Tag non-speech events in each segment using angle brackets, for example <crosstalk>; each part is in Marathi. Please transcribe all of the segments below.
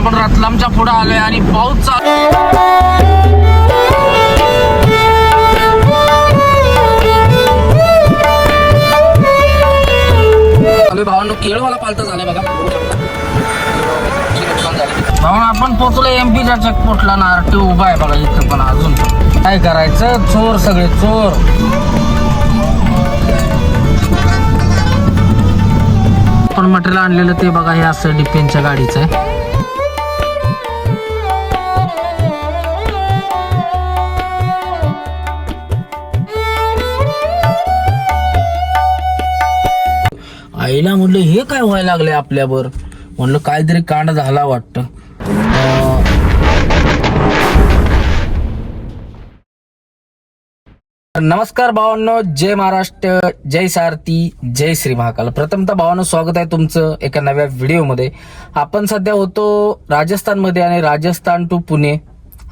आपण रतलामच्या पुढे आलोय आणि पाऊस चालू भावांनो केळवाला पालता झालाय बघा. भावा आपण पोचलो एमपीच्या चेकपोस्टला ना आरटी उभा आहे बघा इथं पण अजून. काय करायचं? चोर सगळे चोर. पण मटेरियल आणलेलं ते बघा हे असं डिपेनच्या गाडीचं आहे. आईला म्हणलं हे काय व्हायला लागले आपल्यावर? म्हणलं काहीतरी कांड झाला वाटतं. नमस्कार भावांनो जय महाराष्ट्र जय सारथी जय श्री महाकाल. प्रथमतः भावांनो स्वागत आहे तुमचं एका नव्या व्हिडिओमध्ये. आपण सध्या होतो राजस्थानमध्ये आणि राजस्थान टू पुणे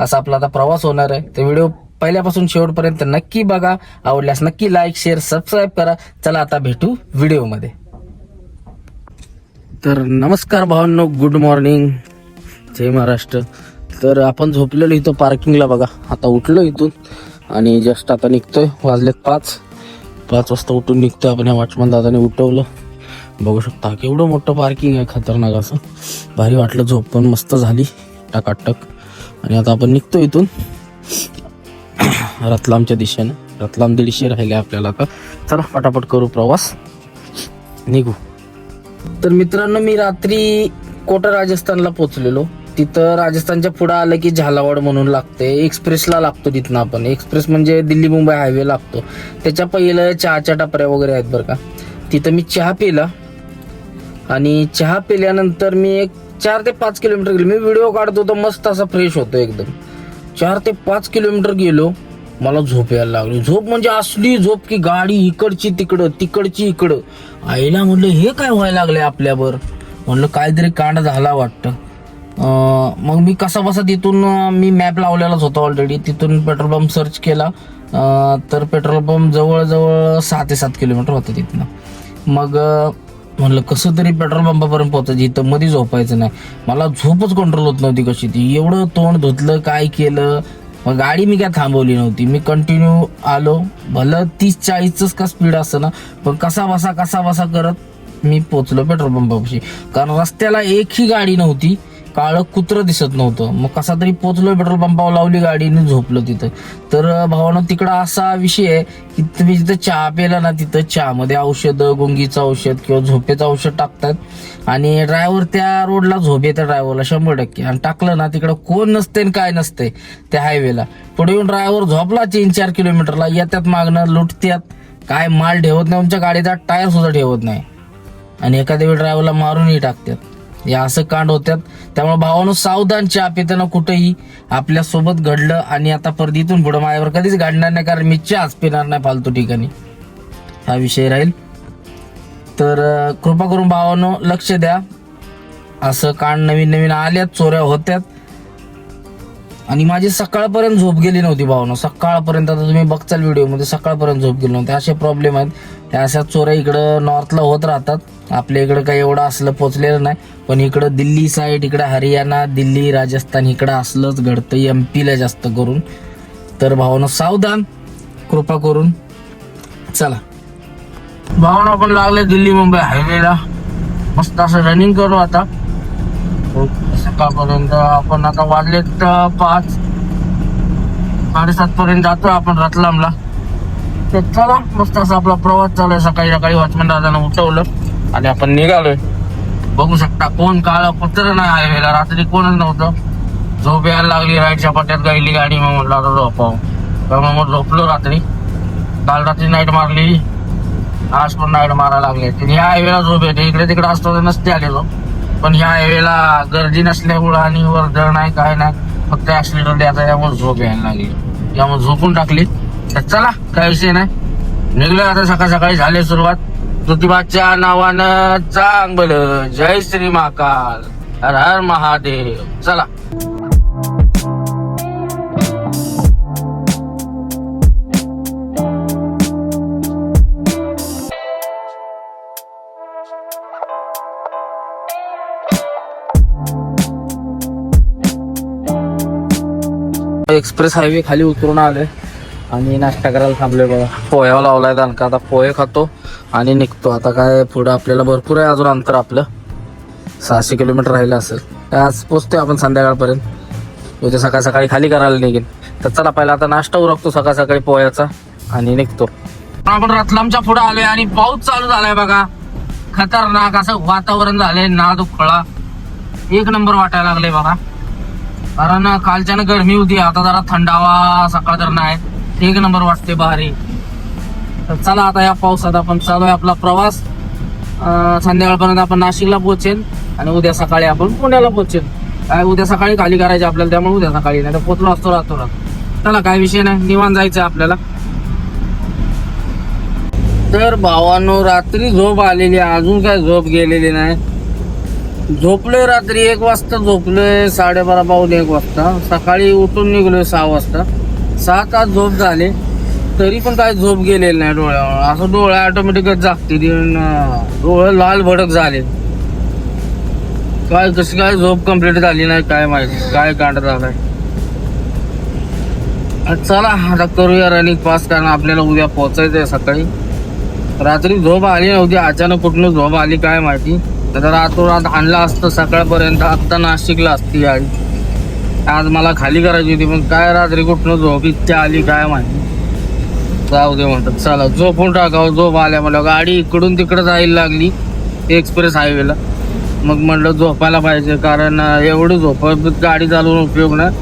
असा आपला आता प्रवास होणार आहे. ते व्हिडिओ पहिल्यापासून शेवटपर्यंत नक्की बघा. आवडल्यास नक्की लाईक शेअर सबस्क्राईब करा. चला आता भेटू व्हिडिओमध्ये. तर नमस्कार भावांनो गुड मॉर्निंग जय महाराष्ट्र. तर आपण झोपलेलो इथं पार्किंगला बघा. आता उठलो इथून आणि जस्ट आता निघतोय. वाजलेत पाच. पाच वाजता उठून निघतोय आपण. या वॉचमन दादाने उठवलं. बघू शकता केवढं मोठं पार्किंग आहे खतरनाक असं. भारी वाटलं झोप पण मस्त झाली टकाटक. आणि आता आपण निघतो इथून. <coughs> रतलामच्या दिशेने. रतलाम दीडशे राहिले आपल्याला आता. चला पटापट करू प्रवास. निघू. तर मित्रांनो मी रात्री कोटा राजस्थानला पोहोचलेलो. तिथं राजस्थानच्या पुढे आलं की झालावाड म्हणून लागते. एक्सप्रेसला लागतो तिथनं आपण. एक्सप्रेस म्हणजे दिल्ली मुंबई हायवे लागतो. त्याच्या पहिलं चहाच्या टपऱ्या वगैरे आहेत बरं का. तिथं मी चहा पिला. आणि चहा पिल्यानंतर मी एक चार ते पाच किलोमीटर गेलो. मी व्हिडिओ काढतो तर मस्त असा फ्रेश होतो एकदम. चार ते पाच किलोमीटर गेलो. मला झोप यायला लागली. झोप म्हणजे असली झोप की गाडी इकडची तिकडं तिकडची इकडं. आईला म्हणलं हे काय व्हायला लागलंय आपल्यावर? म्हणलं काहीतरी कांड झाला वाटतं. मग मी कसा बसा तिथून मी मॅप लावलेलाच होता ऑलरेडी तिथून पेट्रोल पंप सर्च केला. तर पेट्रोल पंप जवळजवळ सहा ते सात किलोमीटर होतं तिथनं. मग म्हणलं कसं तरी पेट्रोल पंपापर्यंत पोहोचायचं? इथं मध्ये झोपायचं नाही. मला झोपच कंट्रोल होत नव्हती कशी ती. एवढं तोंड धुतलं काय केलं मग गाडी मी काय थांबवली नव्हती. मी कंटिन्यू आलो. भलं तीस चाळीसच का स्पीड असतं ना पण कसा बसा कसा बसा करत मी पोचलो पेट्रोल पंपापाशी कारण रस्त्याला एकही गाडी नव्हती. काळं कुत्रं दिसत नव्हतं. मग कसा तरी पोचलो पेट्रोल पंपावर लावली गाडी आणि झोपलो तिथं. तर भावानं तिकडं असा विषय आहे की तुम्ही जिथं चहा प्याला ना तिथं चहामध्ये औषधं गुंगीचं औषध किंवा झोपेचं औषध टाकतात. आणि ड्रायव्हर त्या रोडला झोप येते ड्रायव्हरला शंभर टक्के. आणि टाकलं ना तिकडं कोण नसते आणि काय नसते त्या हायवेला पुढे येऊन ड्रायव्हर झोपला तीन चार किलोमीटरला येतात मागणं लुटत्यात. काय माल ठेवत नाही आमच्या गाडीचा टायर सुद्धा ठेवत नाही. आणि एखाद्या वेळी ड्रायव्हरला मारूनही टाकतात. या असं कांड होत्यात. त्यामुळे भावानं सावधान चहा पिताना कुठेही आपल्यासोबत घडलं आणि आता परत इथून पुढे माझ्यावर कधीच घडणार नाही कारण मी चहाच पिणार नाही फालतू ठिकाणी. हा विषय राहील. तर कृपा करून भावानं लक्ष द्या. असं कांड नवीन नवीन आल्यात चोऱ्या होत्यात. आणि माझी सकाळपर्यंत झोप गेली नव्हती भावनं. सकाळपर्यंत आता तुम्ही बघचाल व्हिडिओमध्ये सकाळपर्यंत झोप गेली नव्हती. असे प्रॉब्लेम आहेत. त्या अशा चोऱ्या इकडं नॉर्थला होत राहतात. आपल्या इकडं काही एवढं असलं पोचलेलं नाही. पण इकडं दिल्ली साईड इकडं हरियाणा दिल्ली राजस्थान इकडं असलंच घडतं एम पीला जास्त करून. तर भावना सावधान. कृपा करून. चला. भावना आपण लागले दिल्ली मुंबई हायवेला मस्त असं रनिंग करू आता. आतापर्यंत आपण आता वाजलेत पाच. साडेसात पर्यंत जातो आपण रतलामला. तर चला मस्त असा आपला प्रवास चालू आहे सकाळी सकाळी वॉचमन दादानं उठवलं आणि आपण निघालोय. बघू शकता कोण काळ कुत्र नाही हायवेला रात्री कोणच नव्हतं. झोप यायला लागली राईटच्या पट्ट्यात गायली गाडी. मग म्हटलं आता झोपाव. त्यामुळे मग झोपलो रात्री. काल रात्री नाईट मारली. आज पण नाईट मारायला लागली. या हायवेला झोप येते. इकडे तिकडे असतो तर नसते आलेलो. पण ह्या वेळेला गर्दी नसल्यामुळं आणि वर्दळ नाही काय नाही फक्त ऍक्सिडेंट द्यायचा त्यामुळे झोप यायला लागली. त्यामुळे झोपून टाकली. तर चला काय विषय नाही. निघलो आता सकाळ सकाळी झाले सुरुवात. ज्योतिबाच्या नावानं चांगलं. जय श्री महाकाल. हर हर महादेव. चला. एक्सप्रेस हायवे खाली उतरून आलोय. आणि नाश्ता करायला थांबलोय बघा. पोह्यावर लावलाय दणका आता पोहे खातो आणि निघतो. आता काय पुढं आपल्याला भरपूर आहे अजून अंतर आपलं. सहाशे किलोमीटर राहिलं असेल. आज पोचतोय आपण संध्याकाळपर्यंत. उद्या सकाळ सकाळी खाली करायला निघेन. तर चला पहिला आता नाश्ता उरकतो सकाळ सकाळी पोह्याचा आणि निघतो. आपण रतलामच्या पुढे आलोय आणि पाऊस चालू झालाय बघा. खतरनाक असं वातावरण झालंय. नाद उखळा एक नंबर वाटायला लागले बघा. कारण कालच्यानं गरमी होती आता जरा थंडावा सकाळ तर नाही. एक नंबर वाटते भारी तर चला आता या पावसात आपण चालू आहे आपला प्रवास. संध्याकाळपर्यंत आपण नाशिकला पोहोचेल आणि उद्या सकाळी आपण पुण्याला पोहोचेल काय उद्या सकाळी खाली करायचे आपल्याला त्यामुळे उद्या सकाळी नाही तर पोचलो असतो राहतो राहतो चला काय विषय नाही निवांत जायचं आपल्याला. तर भावानो रात्री झोप आलेली आहे. अजून काय झोप गेलेली नाही. झोपलोय रात्री एक वाजता झोपलोय साडेबारा पाऊन एक वाजता. सकाळी उठून निघलोय सहा वाजता. सहा तास झोप झाले. तरी पण काय झोप गेलेली नाही डोळ्यावर. असं डोळ्या ऑटोमॅटिकच जागते डोळे लाल भडक झाले. काय कशी काय झोप कंप्लीट झाली नाही काय माहिती. काय कांड झालाय चला आता करूया रनिंग पास कारण आपल्याला उद्या पोचायचंय सकाळी. रात्री झोप आली नव्हती. अचानक कुठून झोप आली काय माहिती. तर रातोरात आणला असतं सकाळपर्यंत आत्ता नाशिकला असती गाडी आज मला खाली करायची होती पण काय रात्री कुठनं झोप इच्छा आली काय माहिती. जाऊ दे म्हणतात चला झोपून टाकावं झोप आल्या म्हटलं गाडी इकडून तिकडं जायला लागली एक्सप्रेस हायवेला. मग म्हणलं झोपायला पाहिजे कारण एवढं एवढी झोप गाडी चालवून उपयोग नाही.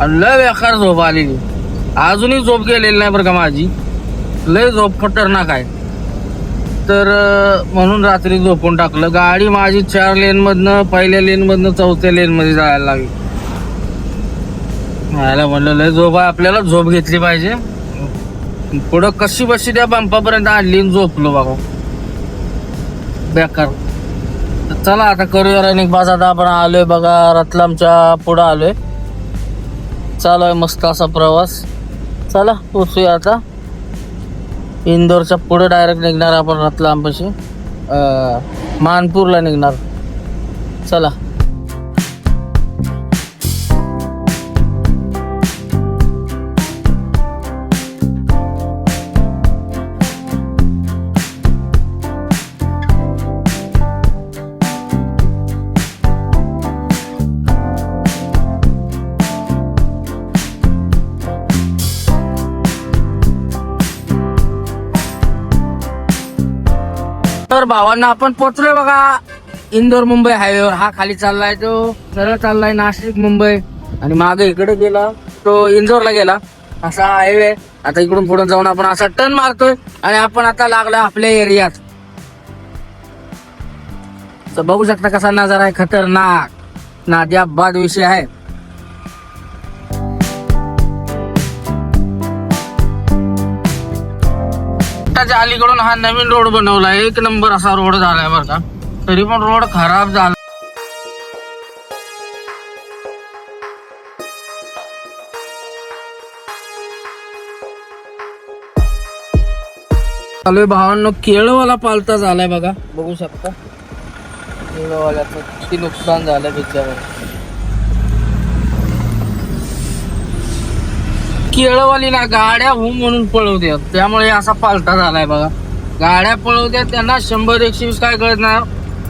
आणि लय बेकार झोप आलेली. अजूनही झोप गेलेली नाही बरं का माझी. लय झोप खतरनाक आहे. तर म्हणून रात्री झोपून टाकलं. गाडी माझी चार लेन पहिल्या लेनमधनं चौथ्या लेन मध्ये जायला लागली. मला म्हणलं लय झोप आहे आपल्याला झोप घेतली पाहिजे. पुढं कशी बशी त्या पंपापर्यंत आणली झोपलो बाबा. बेकार. चला आता करूया रनिंग पास आता आपण आलोय बघा रतलामच्या पुढं आलोय. चालू आहे मस्त असा प्रवास. चला पोचूया आता. इंदोरच्या पुढे डायरेक्ट निघणार आपण रतलामपाशी. मानपूरला निघणार. चला. तर भावांना आपण पोचलोय बघा. इंदोर मुंबई हायवेवर हा खाली चाललाय तो. सरळ चाललाय नाशिक मुंबई. आणि मागे इकडे गेला. तो इंदोरला गेला. असा हायवे. आता इकडून पुढे जाऊन आपण असा टर्न मारतोय. आणि आपण आता लागलो आपल्या एरियात. तर बघू शकता कसा नजारा आहे. खतरनाक. नाद्या बाद विषय आहे. त्याच्या अलीकडून हा नवीन रोड बनवला एक नंबर असा रोड झालाय बरं का. तरी पण रोड खराब झाला. चालू भावांनो केळवाला पालता झालाय बघा. बघू शकता. केळवाल्याचं किती नुकसान झालं बिचारा केळवाली ना गाड्या हो म्हणून पळवतात त्यामुळे असा पालटा झालाय बघा. गाड्या पळवत्या त्यांना शंभर एकशे वीस काय कळत नाही.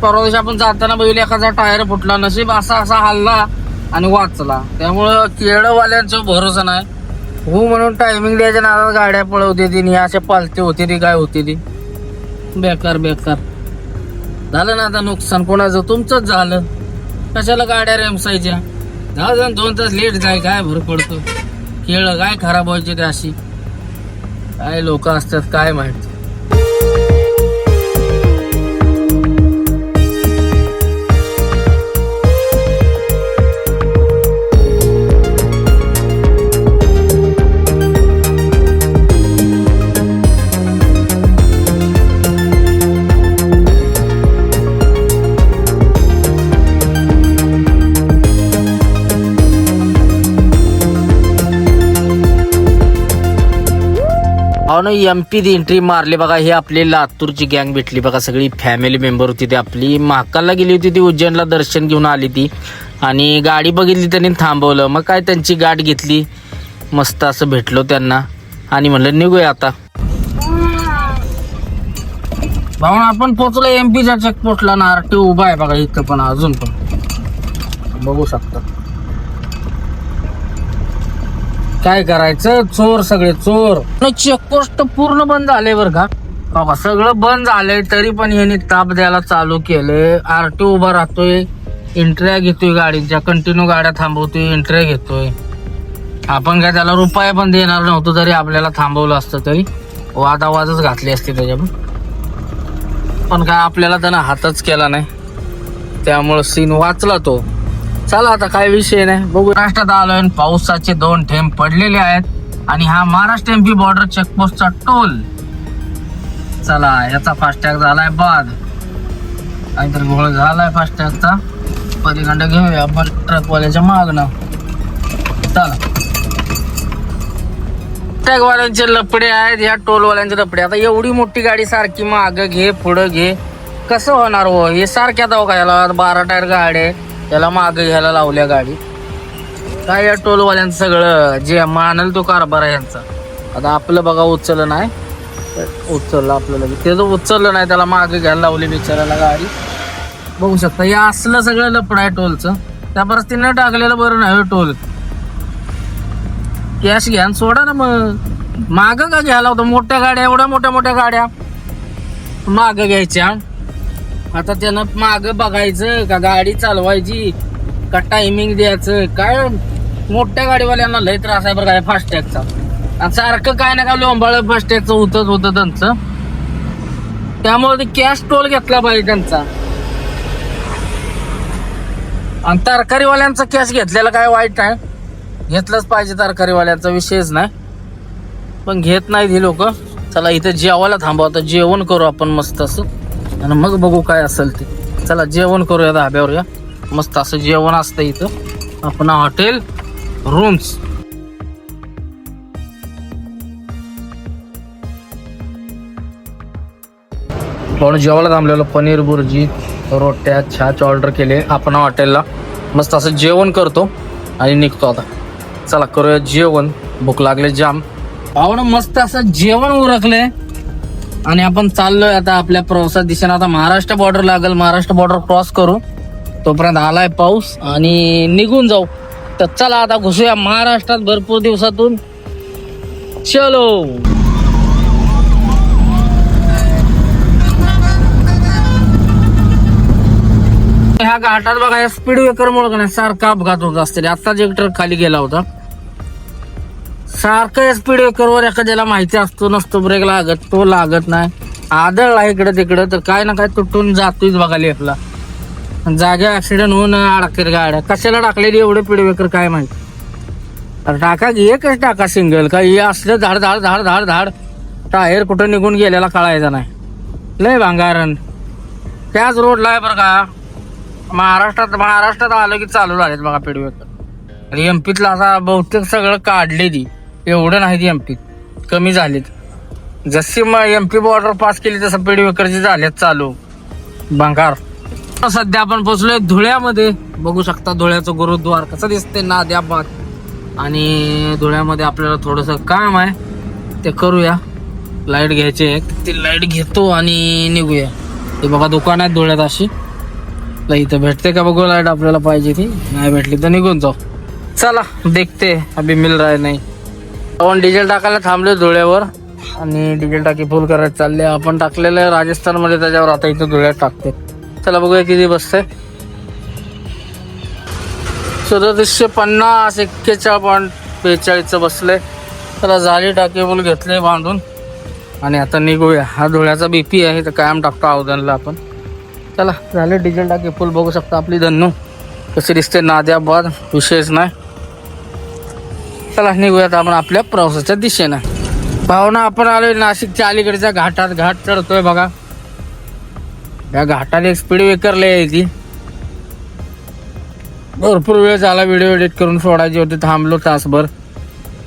परवा दिवशी आपण जाताना बघितलं एखादा टायर फुटला नशीब असा असा हल्ला आणि वाचला. त्यामुळं केळवाल्यांचं भरोसा नाही. हो म्हणून टायमिंग द्यायच्या नादात गाड्या पळवते ती असे पालते होते ती काय होते ती बेकार बेकार. झालं ना आता नुकसान कोणाचं? तुमचंच झालं. कशाला गाड्या रेमसायच्या दहा जण दोन तास लेट जाय काय भर पडतो? केळं काय खराब व्हायचे ते अशी? काय लोक असतात काय माहिती? हो ना एम पी एंट्री मारली बघा ही आपली लातूरची गँग भेटली बघा सगळी फॅमिली मेंबर होती ती आपली. महाकालला गेली होती ती उज्जैनला दर्शन घेऊन आली ती. आणि गाडी बघितली त्यांनी थांबवलं. मग काय त्यांची गाठ घेतली. मस्त असं भेटलो त्यांना. आणि म्हणलं निघूया आता. भाऊ आपण पोचलो एम पीच्या चेकपोस्टला ना आरटी उभा आहे बघा इथं पण अजून पण. बघू शकता. काय करायचं? चोर सगळे चोर. चेकपोस्ट पूर्ण बंद झाले बरं का? बाबा सगळं बंद झालंय तरी पण यांनी ताप द्यायला चालू केले. आरटी उभा राहतोय एंट्र्या घेतोय गाडीच्या कंटिन्यू गाड्या थांबवतोय एंट्र्या घेतोय. आपण काय त्याला रुपया पण देणार नव्हतो तरी आपल्याला थांबवलं असतं तरी. वादावादच घातली असती त्याच्यावर पण काय आपल्याला त्यानं हातच केला नाही. त्यामुळं सीन वाचला तो. चला आता काय विषय नाही. बघू. महाराष्ट्रात आलोय आणि पावसाचे दोन थेंब पडलेले आहेत आणि हा महाराष्ट्र एमपी बॉर्डर चेकपोस्टचा टोल. चला याचा फास्टॅग झालाय बाद. काहीतरी गोळ झालाय फास्टॅगचा पलीकडे घेऊया आपण ट्रकवाल्याच्या मागणं चला. टॅगवाल्यांचे लपडे आहेत या टोलवाल्यांचे लपडे. आता एवढी मोठी गाडी सारखी माग घे पुढं घे. कसं होणार हो? हे सारख्या दवा का याला बारा टायर गाड्या आहे त्याला माग घ्यायला लावल्या गाडी. काय या टोलवाल्यांचं सगळं? जे मानल तो कारभार आहे यांचा. आता आपलं बघा उचललं नाही. उचललं आपल्याला. ते त्याचं उचललं नाही त्याला मागे घ्यायला लावली बिचाराला गाडी. बघू शकता हे असलं सगळं लपड आहे टोलचं. त्या परिस्थितीनं टाकलेलं बरं नाही हो टोल. कॅश घ्या सोडा ना मग. मागं का घ्यायला होतं मोठ्या गाड्या एवढ्या मोठ्या मोठ्या गाड्या. मागं घ्यायच्या. आता त्यानं माग बघायचं का गाडी चालवायची का टायमिंग द्यायचं काय? मोठ्या गाडीवाल्यांना लय त्रास आहे बरं काय फास्टॅगचा आणि सारखं काय ना काय लोंबाळ फास्टॅगचं होतच होतं त्यांचं. त्यामुळे ते कॅश टोल घेतला पाहिजे त्यांचा. आणि तरकारीवाल्यांचा कॅश घेतलेला काय वाईट आहे? घेतलंच पाहिजे तरकारीवाल्यांचा विषयच नाही. पण घेत नाहीत ही लोक. चला इथं जेवायला थांबू आता जेवण करू आपण मस्त असं. आणि मग बघू काय असेल ते. चला जेवण करूया धाब्यावर या. मस्त असं जेवण असतं इथं. आपण हॉटेल रूम्स. आपण जेवायला थांबलेलो पनीर बुर्जी रोट्या छाच ऑर्डर केले आपण हॉटेलला. मस्त असं जेवण करतो आणि निघतो आता. चला करूया जेवण. भूक लागले जाम. पाहुणं मस्त असं जेवण उरकले आणि आपण चाललोय आता आपल्या प्रवासात दिशेने आता महाराष्ट्र बॉर्डर लागेल. महाराष्ट्र बॉर्डर क्रॉस करू. तोपर्यंत आलाय पाऊस आणि निघून जाऊ. तर चला आता घुसूया महाराष्ट्रात भरपूर दिवसातून. चलो. ह्या घाटात बघा या स्पीड ब्रेकर मुळे नाही सारखा अपघात होत असतील. आत्ताच एक ट्रक खाली गेला होता. सारखं या स्पीड ब्रेकरवर एखाद्याला माहिती असतो नसतो ब्रेक लागत तो लागत नाही. आदळला इकडे तिकडं तर काय ना काय तुटून जातोय बघा लेफला जागे ऍक्सिडेंट होऊन अडकेल गाड्या. कशाला टाकलेली एवढे पिडवेकर काय माहिती? अरे टाका की एकच टाका सिंगल का हे असलं धाड धाड धाड धाड धाड टायर कुठं निघून गेलेला कळायचा नाही. लय भांगारण. त्याच रोडला आहे बरं का महाराष्ट्रात महाराष्ट्रात आलं की चालू झालेत बघा पिडवेकर एम पीतला असा बहुतेक सगळं काढले ती. एवढं नाही एम पी कमी झालीत. जशी मग एम पी बॉर्डर पास केली तसं पेडवेकरची झालेत चालू. बंगार सध्या आपण पोचलोय धुळ्यामध्ये. बघू शकता धुळ्याचं गुरुद्वार कसं दिसते नाद्याबाद आणि धुळ्यामध्ये आपल्याला थोडंसं काम आहे. ते करूया. लाइट घ्यायची आहे. ती लाइट घेतो आणि निघूया. ते बघा दुकान आहे धुळ्यात अशी. ला इथं भेटते का बघू लाइट आपल्याला पाहिजे ती. नाही भेटली तर निघून जाऊ. चला देखते. अभि मिल राय नाही. आपण डिझेल टाकायला थांबले धुळ्यावर आणि डिझेल टाकी फुल करायला चालले आपण टाकलेलं राजस्थानमध्ये त्याच्यावर आता इथं धुळ्यात टाकते चला बघूया किती बसते सदतीसशे पन्नास एक्केचाळ पॉईंट बेचाळीसचं बसले चला झाली टाकी फुल घेतले बांधून. आणि आता निघूया. हा धुळ्याचा बीपी आहे तर कायम टाकतो अवधानला आपण. चला झाले डिझेल टाकी फुल बघू शकता आपली धन्नू. कशी दिसते नाद्याबाद विशेष नाही. चला निघूयात आपण आपल्या प्रवासाच्या दिशेनं. भावना आपण आलोय नाशिकच्या अलीकडच्या घाटात. घाट चढतोय बघा. या घाटाने एक स्पीड ब्रेकर आहे ती. भरपूर वेळ झाला व्हिडिओ एडिट करून सोडायची होते थांबलो तासभर.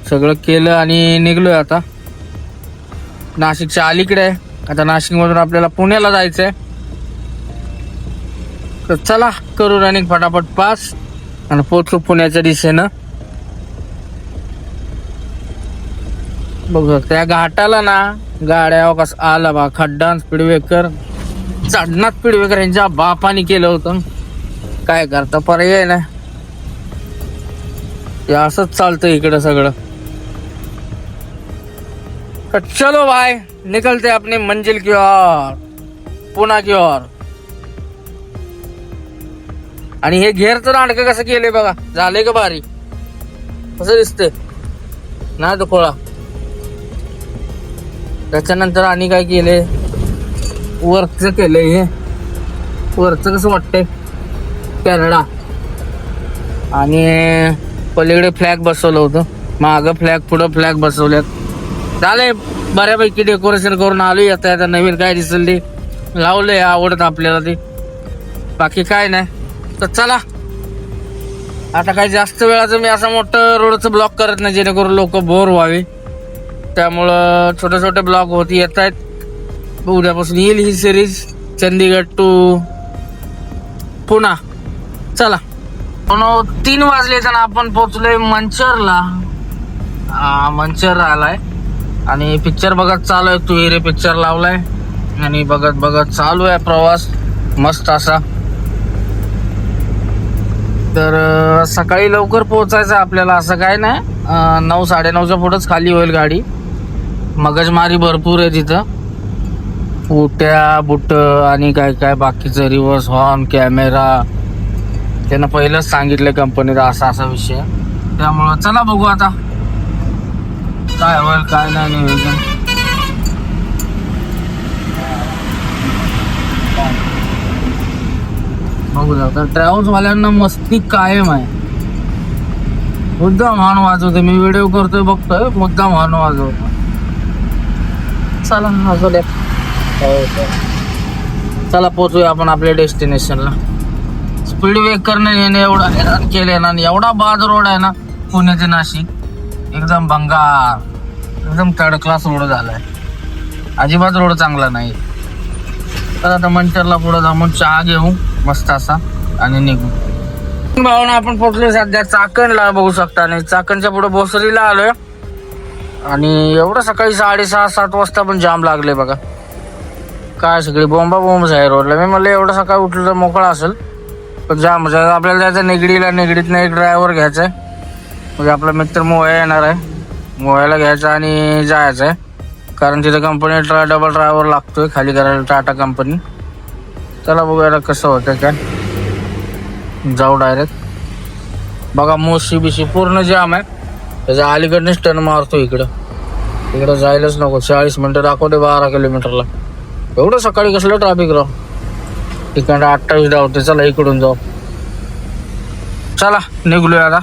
सगळं केलं आणि निघलोय आता. नाशिकच्या अलीकडे आहे. आता नाशिकमधून आपल्याला पुण्याला जायचं आहे तर चला करू रनिंग फटाफट पास. आणि पोचू पुण्याच्या दिशेनं. बघू त्या घाटाला ना गाड्या कस आला बा. खड्डा स्पीड ब्रेकर पिडवेकर यांच्या बापाने केलं होतं. काय करता पर्याय ना असंच चालतं इकडं सगळं. तर चलो भाई निकलते अपनी मंजिल की ओर. पुन्हा की ओर. आणि हे घेरचं नाटक कसं केलंय बघा. झालंय का भारी? कसं दिसते नाही तो खोळा. त्याच्यानंतर आणि काय केले? वरचं केलं हे. वरचं कसं वाटतंय? कॅनडा. आणि पलीकडे फ्लॅग बसवलं होतं. मागं फ्लॅग पुढं फ्लॅग बसवल्यात. झालंय बऱ्यापैकी डेकोरेशन करून आलो येता आता नवीन काय दिसल ते. लावलंय आवडत आपल्याला ते. बाकी काय नाही. तर चला. आता काही जास्त वेळाचं मी असं मोठं रोडचं ब्लॉक करत नाही जेणेकरून लोक बोर व्हावे. त्यामुळं छोटे छोटे ब्लॉग होत. येत आहेत. उद्यापासून येईल ही सिरीज चंदीगड टू पुणा. चला. पण तीन वाजले तर आपण पोहोचलोय मंचरला. मंचर आलाय. आणि पिक्चर बघत चालू आहे. तू हिरे पिक्चर लावलाय. आणि बघत बघत चालू आहे प्रवास. मस्त असा. तर सकाळी लवकर पोहोचायचं आपल्याला. असं काय नाही. नऊ साडेनऊच्या पुढंच खाली होईल गाडी. मगजमारी भरपूर आहे तिथं. उट्या बुट आणि काय काय बाकीचं रिव्हर्स हॉर्न कॅमेरा त्यांना पहिलंच सांगितलं कंपनीचा असा असा विषय. त्यामुळं चला बघू आता. काय होईल काय नाही नियोजन. बघू जाऊ तर मस्ती कायम आहे. मुद्दाम हॉर्न वाजवते मी व्हिडिओ करतोय बघतोय. मुद्दाम हॉर्न वाजवतो चला वाजवल्या चला पोचूया आपण आपल्या डेस्टिनेशनला. स्पीड ब्रेक करणे येणे एवढा हैराण केले ना आणि एवढा बाद रोड आहे ना पुणे ते नाशिक. एकदम भंगार. एकदम थर्ड क्लास रोड झालाय. अजिबात रोड चांगला नाही. तर आता मंचरला पुढे जाऊन चहा घेऊ मस्त असा आणि निघू. भावना आपण पोचलो सध्या चाकणला बघू शकता. आणि चाकणच्या पुढे भोसरीला आलोय. आणि एवढं सकाळी साडेसहा सात वाजता पण जाम लागले बघा. काय सगळी बोंबा बोंब आहे रोडला. मी म्हणलं एवढं सकाळी उठलं तर मोकळा असेल. पण जाम म्हणजे आपल्याला जायचं निगडीला. निगडीतनं एक ड्रायव्हर घ्यायचा आहे. म्हणजे आपला मित्र मोया येणार आहे. मोयाला घ्यायचा आणि जायचं आहे. कारण तिथं कंपनी ट्रा डबल ड्रायव्हर लागतोय. खाली करायला टाटा कंपनी चला बघूया कसं होतं काय. जाऊ डायरेक्ट बघा मोशी बिशी पूर्ण जाम आहे. त्याच्या अलीकडनंच टर्न मारतो इकडं. इकडं जायलाच नको. चाळीस मिनटं दाखवते बारा किलोमीटरला. एवढं सकाळी कसलं ट्रॅफिक राह तिकडं अठ्ठावीस धावते चला इकडून जाऊ. चला निघलोय आता.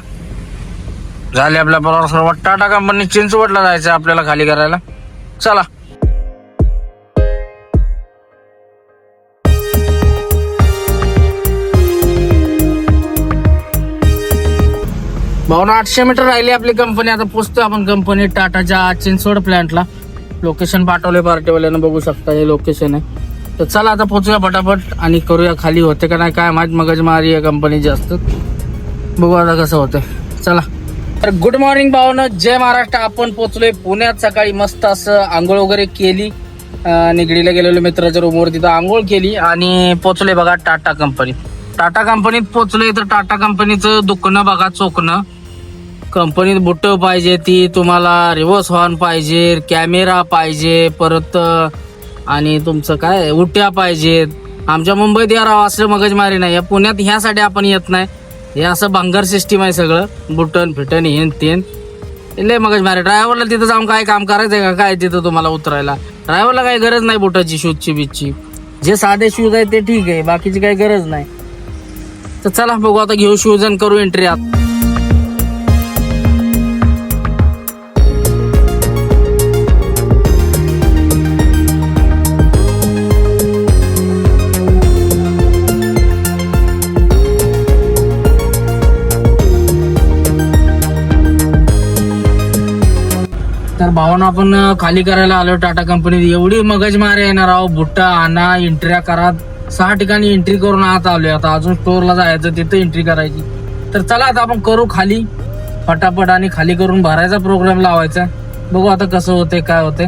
झाले आपल्या बरोबर सर्व टाटा कंपनी चिंचवडला जायचं आहे आपल्याला खाली करायला. चला. भावना आठशे मीटर राहिली आपली कंपनी आता पोचतो आपण कंपनी टाटाच्या चिंचवड प्लॅन्टला लोकेशन पाठवले पार्टीवाल्यानं बघू शकता हे लोकेशन आहे. तर चला आता पोचूया पटापट आणि करूया खाली होते का नाही काय माहीत मगज मारी आहे कंपनी जास्त बघू आता कसं होतं चला. तर गुड मॉर्निंग भावनं. जय महाराष्ट्र. आपण पोचलोय पुण्यात. सकाळी मस्त असं आंघोळ वगैरे केली. निगडीला गेलेलो मित्राच्या रूमवर तिथं आंघोळ केली आणि पोचलोय बघा टाटा कंपनी टाटा कंपनीत पोचलोय तर टाटा कंपनीचं दुखणं बघा चोखणं. कंपनीत बुट्ट पाहिजे ती तुम्हाला रिव्हर्स हॉर्न पाहिजे कॅमेरा पाहिजे परत आणि तुमचं काय उट्या पाहिजेत आमच्या मुंबईत या राव असं मगजमारी नाही या पुण्यात ह्यासाठी आपण येत नाही. हे असं भांगर सिस्टीम आहे सगळं बुटन फिटन हेन तेन. लय मगजमारी ड्रायव्हरला तिथं जाऊन काय काम करायचंय का काय तिथं तुम्हाला उतरायला? ड्रायव्हरला काही गरज नाही बुटाची शूजची बिजची जे साधे शूज आहेत ते ठीक आहे बाकीची काही गरज नाही. तर चला बघू आता घेऊ शूज आणि करू एंट्री आत. तर भावानं आपण खाली करायला आलो टाटा कंपनीत. एवढी मगज मारे येणार आहो. बुट्टा आणा एंट्र्या करा. सहा ठिकाणी एंट्री करून आत आलोय. आता अजून स्टोरला जायचं तिथं एंट्री करायची. तर चला आता आपण करू खाली. फटाफट आणि खाली करून भरायचा प्रोग्राम लावायचा. बघू आता कसं होते काय होते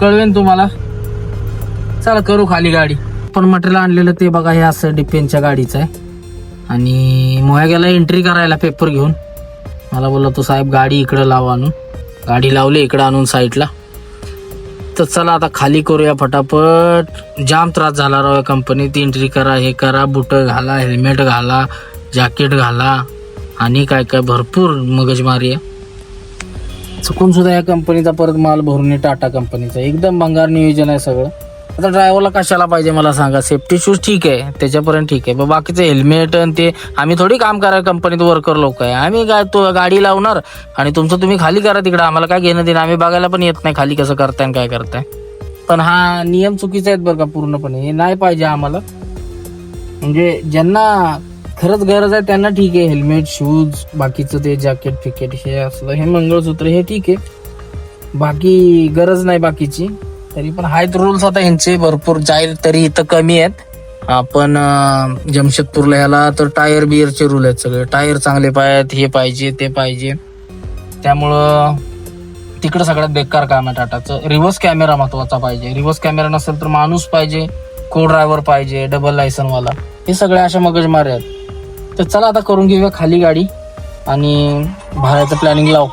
कळवेन तुम्हाला. चला करू खाली गाडी. पण मटेरियल आणलेलं ते बघा हे असं डिपेनच्या गाडीचं आहे. आणि मोह्याग्याला एंट्री करायला पेपर घेऊन. मला बोलला तो साहेब गाडी इकडं लावा आणून. गाडी लावली इकडं आणून साईडला. तर चला आता खाली करूया फटाफट. जाम त्रास झाला राव या कंपनीत एंट्री करा हे करा बुट घाला हेल्मेट घाला जॅकेट घाला आणि काय काय भरपूर मगजमारी आहे. चुकून सुद्धा या कंपनीचा परत माल भरून टाटा कंपनीचा एकदम भंगार नियोजन आहे सगळं. आता ड्रायव्हरला कशाला पाहिजे मला सांगा? सेफ्टी शूज ठीक आहे त्याच्यापर्यंत ठीक आहे. पण हेल्मेट आणि ते आम्ही थोडी काम करा कंपनीत वर्कर लोक आहे. आम्ही काय तो गाडी लावणार आणि तुमचं तुम्ही खाली करा तिकडं. आम्हाला काय घेणं देणं आम्ही बघायला पण येत नाही खाली कसं करताय आणि काय करताय. पण हा नियम चुकीचा आहेत बरं का पूर्णपणे. हे नाही पाहिजे आम्हाला. म्हणजे ज्यांना खरंच गरज आहे त्यांना ठीक आहे. हेल्मेट शूज बाकीचं ते जॅकेट फिकेट हे असलं हे मंगळसूत्र हे ठीक आहे. बाकी गरज नाही बाकीची. तरी पण आहेत रूल्स आता यांचे भरपूर जाईल तरी इथं कमी आहेत. आपण जमशेदपूरला ह्याला तर टायर बियरचे रूल आहेत सगळे. टायर चांगले पाहिजेत हे पाहिजे ते पाहिजे. त्यामुळं तिकडं सगळ्यात बेकार काम आहे टाटाचं. रिव्हर्स कॅमेरा महत्त्वाचा पाहिजे. रिव्हर्स कॅमेरा नसेल तर माणूस पाहिजे को ड्रायव्हर पाहिजे डबल लायसनवाला हे सगळे अशा मगजमारी आहेत. तर चला आता करून घेऊया खाली गाडी आणि भाड्याचं प्लॅनिंग लाव.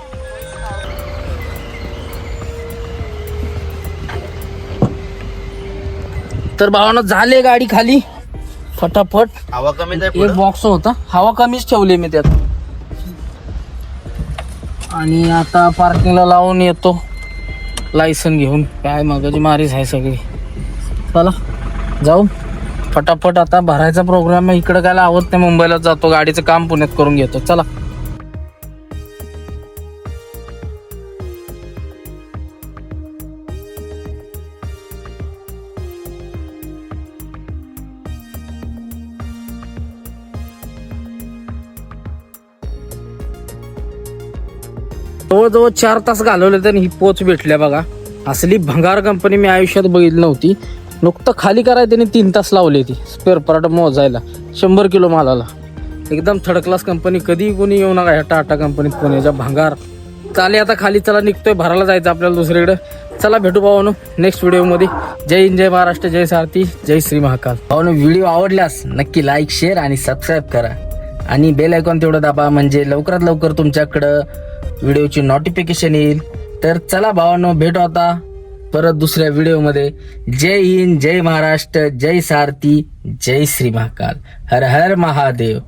तर भावानं झाले गाडी खाली. फटाफट. हवा कमी एक बॉक्स होता. हवा कमीच ठेवली मी त्यात. आणि आता पार्किंगला लावून येतो. लायसन घेऊन. काय मगाची मारीच आहे सगळी. चला जाऊ. फटाफट आता भरायचा प्रोग्राम आहे. इकडं काय लावत नाही. मुंबईला जातो. गाडीचं काम पुण्यात करून घेतो. चला. जवळजवळ चार तास घालवले तर ही पोच भेटल्या बघा. असली भंगार कंपनी मी आयुष्यात बघितली नव्हती. नुकतं खाली करायला त्यांनी तीन तास लावली ती स्पेअर पार्ट मोजायला शंभर किलो मालाला. एकदम थर्ड क्लास कंपनी कधी कोणी येऊ नका ह्या टाटा कंपनीत पुण्याच्या भंगार. चाले आता खाली चला निघतोय भरायला जायचं आपल्याला दुसरीकडे. चला भेटू भावानो नेक्स्ट व्हिडिओमध्ये जय हिंद जय महाराष्ट्र जय सारथी जय श्री महाकाल. भावानो व्हिडिओ आवडल्यास नक्की लाईक शेअर आणि सबस्क्राईब करा. आणि बेल आयकॉन तेवढं दाबा म्हणजे लवकरात लवकर तुमच्याकडं व्हिडिओची नोटिफिकेशन येईल. तर चला भावांनो भेटू आता परत दुसऱ्या व्हिडिओमध्ये. जय हिंद जय महाराष्ट्र जय सारथी जय श्री महाकाल. हर हर महादेव.